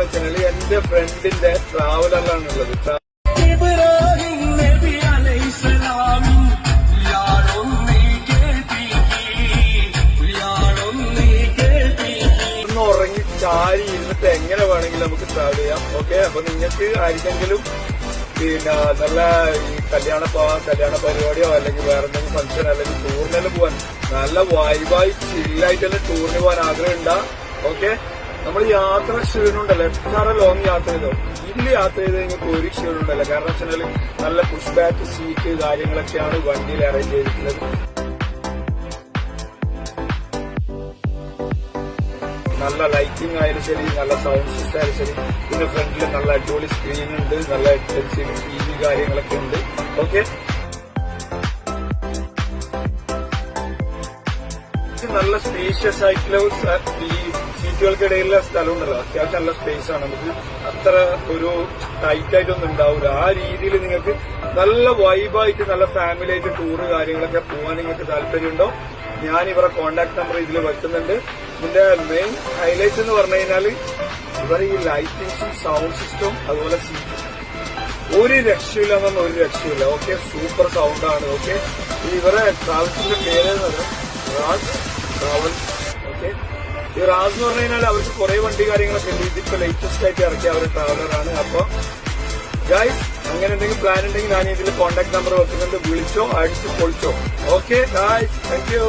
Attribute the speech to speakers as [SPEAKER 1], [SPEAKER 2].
[SPEAKER 1] Channel എന്റെ ഫ്രണ്ടിന്റെ ഉറങ്ങി ചാരി ഇരുന്നിട്ട് എങ്ങനെ വേണമെങ്കിലും നമുക്ക് ട്രാവൽ ചെയ്യാം. ഓക്കെ അപ്പൊ നിങ്ങൾക്ക് ആർക്കെങ്കിലും പിന്നെ നല്ല ഈ കല്യാണ കല്യാണ പരിപാടിയോ അല്ലെങ്കിൽ വേറെ എന്തെങ്കിലും ഫംഗ്ഷൻ അല്ലെങ്കിൽ ടൂറിനെല്ലാം പോവാൻ നല്ല വൈബായി ചില്ലായിട്ടെല്ലാം ടൂറിന് പോകാൻ ആഗ്രഹം ഉണ്ടാ ഓക്കെ നമ്മൾ യാത്ര ക്ഷീണുണ്ടല്ലോ എത്ര ലോങ് യാത്ര ചെയ്തോ? ഇതിൽ യാത്ര ചെയ്ത് നിങ്ങൾക്ക് ഒരു ക്ഷീണുണ്ടല്ലോ കാരണം വെച്ചാൽ നല്ല പുഷ് ബാക്ക് സീറ്റ് കാര്യങ്ങളൊക്കെയാണ് വണ്ടിയിൽ അറേഞ്ച് ചെയ്തിട്ടുള്ളത് നല്ല ലൈറ്റിംഗ് ആയാലും ശരി നല്ല സൗണ്ട് സിസ്റ്റം ആയാലും ശരി. പിന്നെ ഫ്രണ്ടിൽ നല്ല അടിപൊളി സ്ക്രീൻ ഉണ്ട് നല്ല എക്സ്പെൻസീവ് ടി വി കാര്യങ്ങളൊക്കെ ഉണ്ട്. ഓക്കെ നല്ല സ്പേഷ്യസ് ആയിട്ടുള്ള ഈ സീറ്റുകൾക്കിടയിലുള്ള സ്ഥലം ഉണ്ടല്ലോ അത്യാവശ്യം നല്ല സ്പേസ് ആണ്. നമുക്ക് അത്ര ഒരു ടൈറ്റ് ആയിട്ടൊന്നും ഉണ്ടാവില്ല ആ രീതിയിൽ നിങ്ങൾക്ക് നല്ല വൈബായിട്ട് നല്ല ഫാമിലി ആയിട്ട് ടൂറ് കാര്യങ്ങളൊക്കെ പോകാൻ നിങ്ങൾക്ക് താല്പര്യമുണ്ടോ? ഞാൻ ഇവരെ കോൺടാക്ട് നമ്പർ ഇതിൽ വെക്കുന്നുണ്ട്. ഇതിന്റെ മെയിൻ ഹൈലൈറ്റ് എന്ന് പറഞ്ഞു കഴിഞ്ഞാൽ ഇവർ ഈ ലൈറ്റിംഗ്സും സൗണ്ട് സിസ്റ്റം അതുപോലെ സീറ്റും ഒരു രക്ഷയില്ല എന്നൊന്നും ഒരു രക്ഷയില്ല. ഓക്കെ സൂപ്പർ സൗണ്ട് ആണ്. ഓക്കെ ഇവരെ ട്രാവൽസിന്റെ പേര് റാജ് ട്രാവൽ ഓക്കെ ഈ റാസ് എന്ന് പറഞ്ഞു കഴിഞ്ഞാൽ അവർക്ക് കുറെ വണ്ടി കാര്യങ്ങളൊക്കെ ഉണ്ട്. ഇതിപ്പോ ലേറ്റസ്റ്റ് ആയിട്ട് ഇറക്കിയ അവർ ട്രാവലറാണ് അപ്പൊ ഗൈസ് അങ്ങനെ എന്തെങ്കിലും പ്ലാൻ ഉണ്ടെങ്കിൽ ഞാൻ ഇതിൽ കോൺടാക്ട് നമ്പർ വെക്കുന്നുണ്ട്. വിളിച്ചോ അടിച്ച് പൊളിച്ചോ. Okay guys thank you